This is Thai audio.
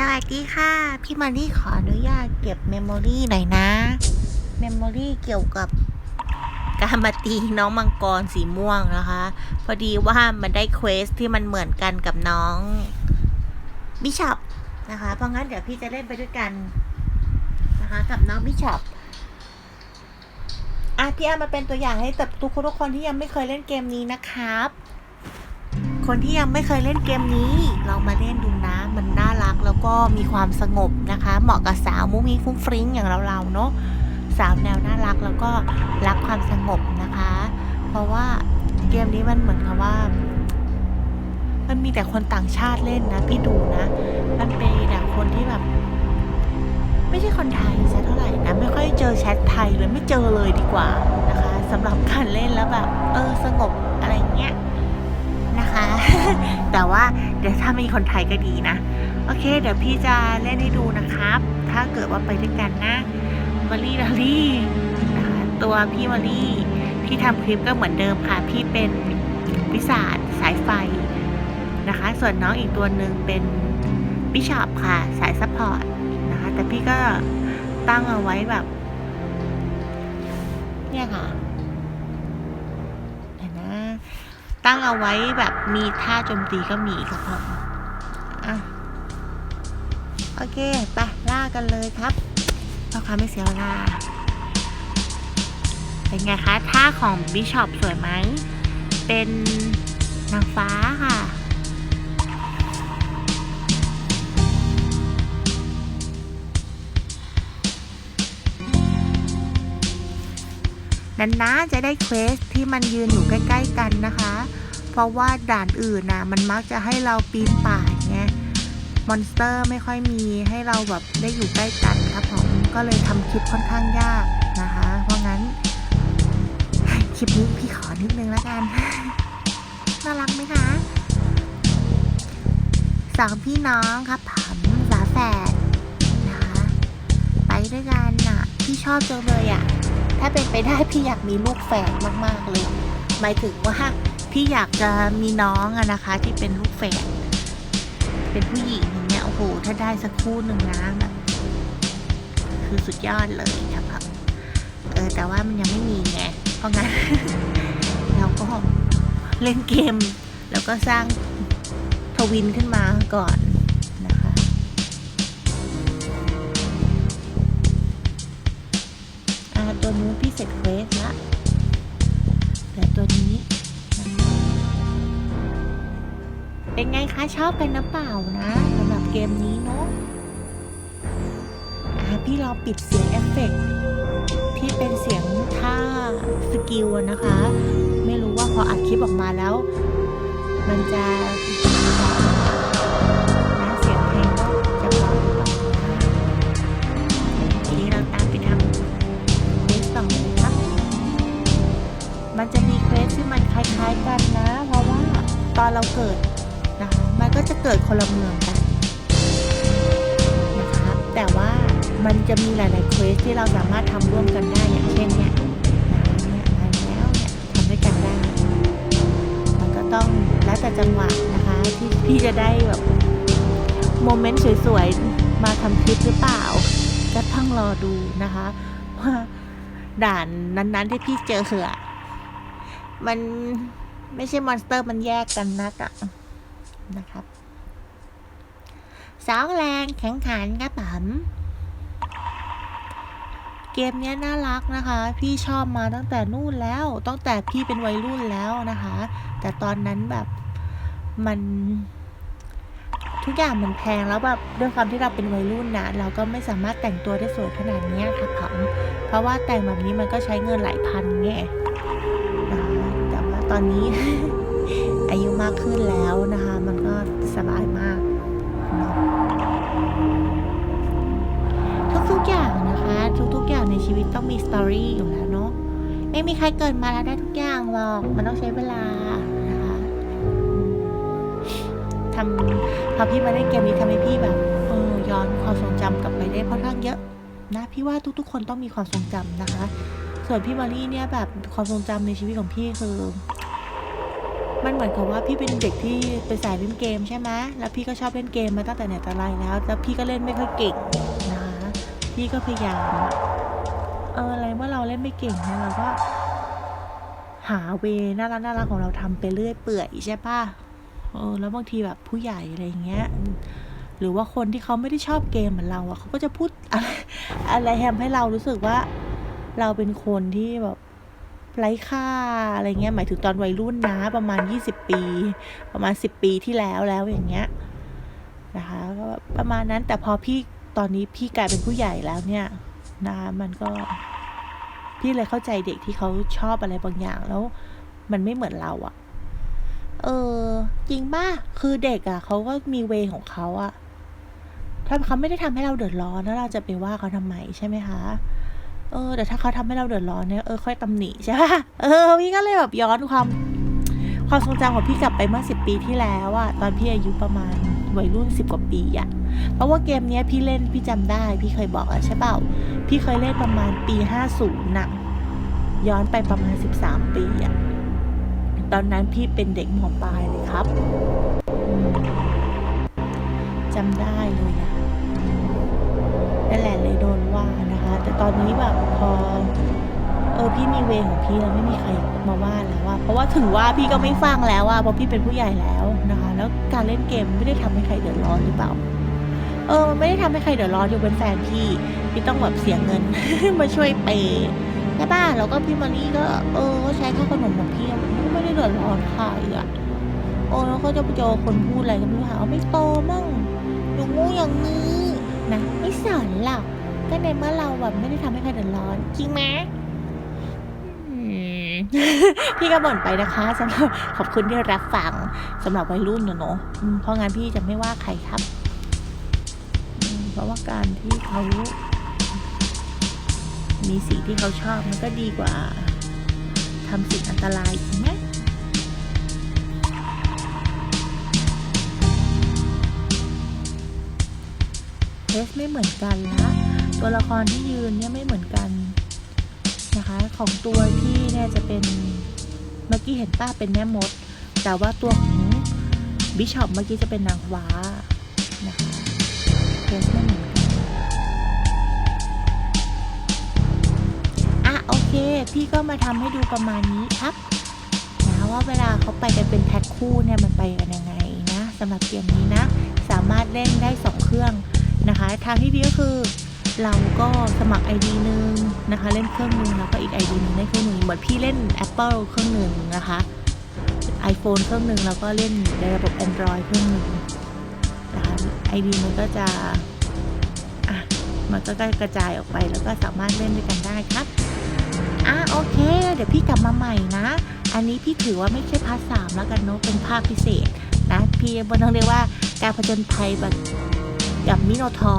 สวัสดีค่ะ พี่มารี่ขออนุญาตเก็บเมมโมรี่หน่อยนะ เมมโมรี่เกี่ยวกับการมาตีน้องมังกรสีม่วงนะคะ พอดีว่ามันได้เควสที่มันเหมือนกันกับน้องบิชอปนะคะ เพราะงั้นเดี๋ยวพี่จะเล่นไปด้วยกันนะคะกับน้องบิชอปอะพี่อามาเป็นตัวอย่างให้กับทุกคนทุกคนที่ยังไม่เคยเล่นเกมนี้นะครับ คนที่ยังไม่เคยเล่นเกมนี้ลองมาเล่นดูนะ มันน่ารักแล้วก็มีความสงบนะคะ เหมาะกับสาวมุ้งมิ้งฟุ้งฟริ้งอย่างเราเราๆเนาะสาวแนวน่ารักแล้วก็รักความสงบนะคะ เพราะว่าเกมนี้มันเหมือนกับว่า มันมีแต่คนต่างชาติเล่นนะพี่ดูนะ มันเป็นแต่คนที่แบบ ไม่ใช่คนไทยซะเท่าไหร่นะไม่ค่อยเจอแชทไทยเลยไม่เจอเลยดีกว่านะคะสำหรับการเล่นแล้วแบบ เออสงบอะไรเงี้ย แต่ว่าเดี๋ยวถ้ามีคนไทยก็ดีนะ โอเค เดี๋ยวพี่จะเล่นให้ดูนะครับ ถ้าเกิดว่าไปด้วยกันนะมารีดารี่ตัวพี่มารีที่ทำคลิปก็เหมือนเดิมค่ะ พี่เป็นวิสาดสายไฟนะคะ ส่วนน้องอีกตัวหนึ่งเป็นบิชอปค่ะ สายซัพพอร์ตนะคะ แต่พี่ก็ตั้งเอาไว้แบบ เนี่ยค่ะ ตั้งเอาไว้แบบมีท่าโจมตีก็มีครับผมอะโอเค ไปล่ากันเลยครับเพื่อควาไม่เสียเวลา เป็นไงคะ ท่าของบิชอปสวยไหม เป็นนางฟ้าค่ะ นานๆจะได้เควสที่มันยืนอยู่ใกล้ ๆ กันนะคะ เพราะว่าด่านอื่นนะมันมักจะให้เราปีนป่ายไงมอนสเตอร์ไม่ค่อยมีให้เราแบบได้อยู่ใกล้กันครับผมก็เลยทำคลิปค่อนข้างยากนะคะ เพราะงั้น คลิปนี้พี่ขอนิดนึงแล้วกัน น่ารักไหมคะสองพี่น้องครับผมฝาแฝดนะคะ ไปด้วยกันน่ะ พี่ชอบจังเลยอะ ถ้าเป็นไปได้พี่อยากมีลูกแฝดมากๆเลย หมายถึงว่าพี่อยากจะมีน้องอะนะคะ ที่เป็นลูกแฝดเป็นผู้หญิงอย่างเงี้ยโอ้โหถ้าได้สักคู่หนึ่งนะแบบคือสุดยอดเลยครับเออแต่ว่ามันยังไม่มีไงเพราะงั้นเราก็เล่นเกม แล้วก็สร้างทวินขึ้นมาก่อน ตัวนู้นพี่เสร็จเควสละเหลือตัวนี้ เป็นไงคะชอบกันนะเปล่านะสำหรับเกมนี้เนาะพี่ลองปิดเสียงเอฟเฟกต์ที่เป็นเสียงท่าสกิลนะคะ ไม่รู้ว่าพออัดคลิปออกมาแล้ว มันจะ มันจะมีเควสที่มันคล้ายๆกันนะ เพราะว่าตอนเราเกิดนะคะมันก็จะเกิดคนละเมืองกันนะครับแต่ว่ามันจะมีหลายๆเควสที่เราสามารถทำร่วมกันได้อย่างเช่นเนี่ยนะคะเนี่ยมาแล้วเนี่ยทำด้วยกันได้มันก็ต้องแล้วแต่จังหวะนะคะที่พี่จะได้แบบโมเมนต์สวยๆมาทำคลิปหรือเปล่าก็ต้องรอดูนะคะว่าด่านนั้นๆที่พี่เจอเหอ มันไม่ใช่มอนสเตอร์มันแยกกันนักอะนะครับสองแรงแข็งขันครับผมเกมนี้น่ารักนะคะ พี่ชอบมาตั้งแต่นู่นแล้ว ตั้งแต่พี่เป็นวัยรุ่นแล้วนะคะ แต่ตอนนั้นแบบมันทุกอย่างมันแพงแล้วแบบด้วยความที่เราเป็นวัยรุ่นนะเราก็ไม่สามารถแต่งตัวได้สวยขนาดนี้ครับผมเพราะว่าแต่งแบบนี้มันก็ใช้เงินหลายพันไง ตอนนี้ อายุมากขึ้นแล้วนะคะ มันก็สบายมากเนาะทุกๆอย่างนะคะ ทุกๆอย่างในชีวิตต้องมีสตอรี่อยู่แล้วเนาะไม่มีใครเกิดมาแล้วได้ทุกอย่างหรอก มันต้องใช้เวลานะคะทำพอพี่มาเล่นเกมนี้ทำให้พี่แบบเออย้อนความทรงจำกลับไปได้ค่อนข้างเยอะนะพี่ว่าทุกๆ คนต้องมีความทรงจำนะคะ ส่วนพี่มารี่เนี่ยแบบความทรงจำในชีวิตของพี่คือ มันเหมือนกับว่าพี่เป็นเด็กที่เป็นสายเล่นเกมใช่ไหมแล้วพี่ก็ชอบเล่นเกมมาตั้งแต่ไหนแต่ไรแล้ว แล้วพี่ก็เล่นไม่ค่อยเก่งนะพี่ก็พยายามเอออะไรเมื่อเราเล่นไม่เก่งเนี่ยเราก็หาเวน่ารักน่ารักของเราทำไปเรื่อยเปื่อยใช่ปะเออแล้วบางทีแบบผู้ใหญ่อะไรเงี้ย หรือว่าคนที่เขาไม่ได้ชอบเกมเหมือนเราอะเขาก็จะพูดอะไรอะไรทำให้เรารู้สึกว่า เราเป็นคนที่แบบ ไร้ค่าอะไรเงี้ยหมายถึงตอนวัยรุ่นนะประมาณ 20 ปี ประมาณ 10 ปีที่แล้วแล้วอย่างเงี้ยนะคะก็ประมาณนั้นแต่พอพี่ตอนนี้พี่กลายเป็นผู้ใหญ่แล้วเนี่ยนะคะมันก็พี่เลยเข้าใจเด็กที่เขาชอบอะไรบางอย่างแล้ว มันไม่เหมือนเราอะเออจริงป่ะคือเด็กอะเขาก็มีเวของเขาอะถ้าเขาไม่ได้ทำให้เราเดือดร้อนแล้วเราจะไปว่าเขาทำไมใช่ไหมคะ เออแต่ถ้าเขาทำให้เราเดือดร้อนเนี่ยเออค่อยตำหนิใช่ป่ะเออพี่ก็เลยแบบย้อนความความทรงจำของพี่กลับไปเมื่อสิบปีที่แล้วอะตอนพี่อายุประมาณวัยรุ่นสิบกว่าปีอะเพราะว่าเกมเนี้ยพี่เล่นพี่จำได้ พี่เคยบอกอะใช่เปล่า พี่เคยเล่นประมาณปีห้าศูนย์น่ะย้อนไปประมาณสิบสามปีอะตอนนั้นพี่เป็นเด็กมปลายเลยครับจำได้เลยอะ ต่ตอนนี้แบบพอเออพี่มีเวรของพี่แล้วไม่มีใครมาว่าแล้วว่าเพราะว่าถึงว่าพี่ก็ไม่ฟังแล้วว่าเพราะพี่เป็นผู้ใหญ่แล้วนะคะ แล้วการเล่นเกมไม่ได้ทำให้ใครเดือดร้อนหรือเปล่า เออมันไม่ได้ทำให้ใครเดือดร้อนยกเว้นแฟนพี่พี่ต้องแบบเสียเงินมาช่วยเปย์ใช่ป่ะแล้วก็พี่มารีก็ เออก็ใช้ค่าขนมของพี่มันก็ไม่ได้เดือดร้อนใครอะโอ้แล้วก็จะไปเจอคนพูดอะไรก็ไม่รู้หาว่าไม่โตมั่งอย่างงูอย่างนี้นะไม่สอนหรอก ก็ในเมื่อเราแบบไม่ได้ทำให้ใครเดือดร้อนจริงไหมอืม พี่ก็บ่นไปนะคะสำหรับขอบคุณที่รับฟังสำหรับวัยรุ่นเนอะเนอะอืมเพราะงั้นพี่จะไม่ว่าใครครับอืมเพราะว่าการที่เขามีสิ่งที่เขาชอบมันก็ดีกว่าทำสิ่งอันตรายจริงไหมเทสไม่เหมือนกันละ ตัวละครที่ยืนเนี่ยไม่เหมือนกันนะคะ ของตัวพี่เนี่ยจะเป็นเมื่อกี้เห็นป้าเป็นแม่มด แต่ว่าตัวของบิชอปเมื่อกี้จะเป็นนางฟ้านะคะเทสไม่เหมือนกันอะโอเค พี่ก็มาทำให้ดูประมาณนี้ครับนะว่าเวลาเขาไปกันเป็นแพ็คคู่เนี่ยมันไปกันยังไงนะสำหรับเกมนี้นะ สามารถเล่นได้สองเครื่องนะคะ ทางที่ดีก็คือ เราก็สมัคร ID หนึ่งนะคะ เล่นเครื่องหนึ่งแล้วก็อีก ID หนึ่งได้เครื่องหนึ่งเหมือนพี่เล่น Apple เครื่องหนึ่งนะคะ iPhone เครื่องหนึ่งแล้วก็เล่นในระบบ Android เครื่องหนึ่งนะคะ ID มันก็จะอะมันก็กระจายออกไปแล้วก็สามารถเล่นด้วยกันได้ครับอะโอเค เดี๋ยวพี่กลับมาใหม่นะ อันนี้พี่ถือว่าไม่ใช่พาร์ทสามแล้วกันเนาะเป็นภาคพิเศษนะพี่บนต้องเรียกว่าการผจญภัยแบบกับมิโนทอร์